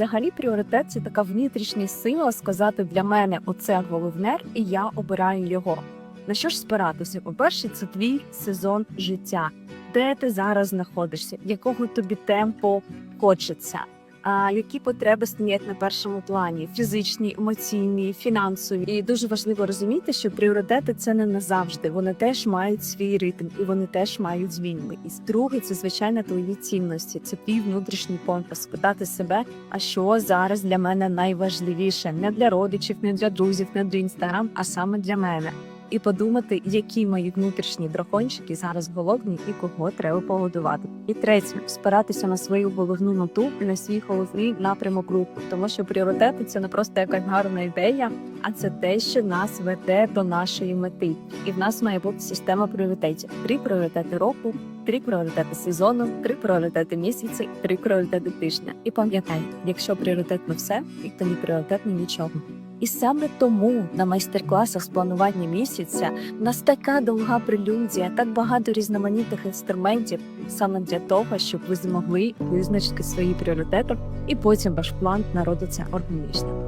взагалі пріоритет це така внутрішня сила сказати для мене оце головне, і я обираю його. На що ж спиратися? По-перше, це твій сезон життя, де ти зараз знаходишся, якого тобі темпу хочеться. А які потреби стоять на першому плані: фізичні, емоційні, фінансові. І дуже важливо розуміти, що пріоритети це не назавжди. Вони теж мають свій ритм і вони теж мають. І друге, це звичайно твої цінності. Це твій внутрішній компас. Спитати себе, а що зараз для мене найважливіше не для родичів, не для друзів, не для інстаграм, а саме для мене. І подумати, які мої внутрішні дракончики зараз голодні і кого треба погодувати. І третє спиратися на свою головну і на свій головний напрямок руху, тому що пріоритети це не просто якась гарна ідея, а це те, що нас веде до нашої мети. І в нас має бути система пріоритетів: три пріоритети року, три пріоритети сезону, три пріоритети місяця, три пріоритети тижня. І пам'ятай, якщо пріоритет на все, то не пріоритет на нічого. І саме тому на майстер-класах з планування місяця в нас така довга прелюдія, так багато різноманітних інструментів саме для того, щоб ви змогли визначити свої пріоритети, і потім ваш план народиться органічно.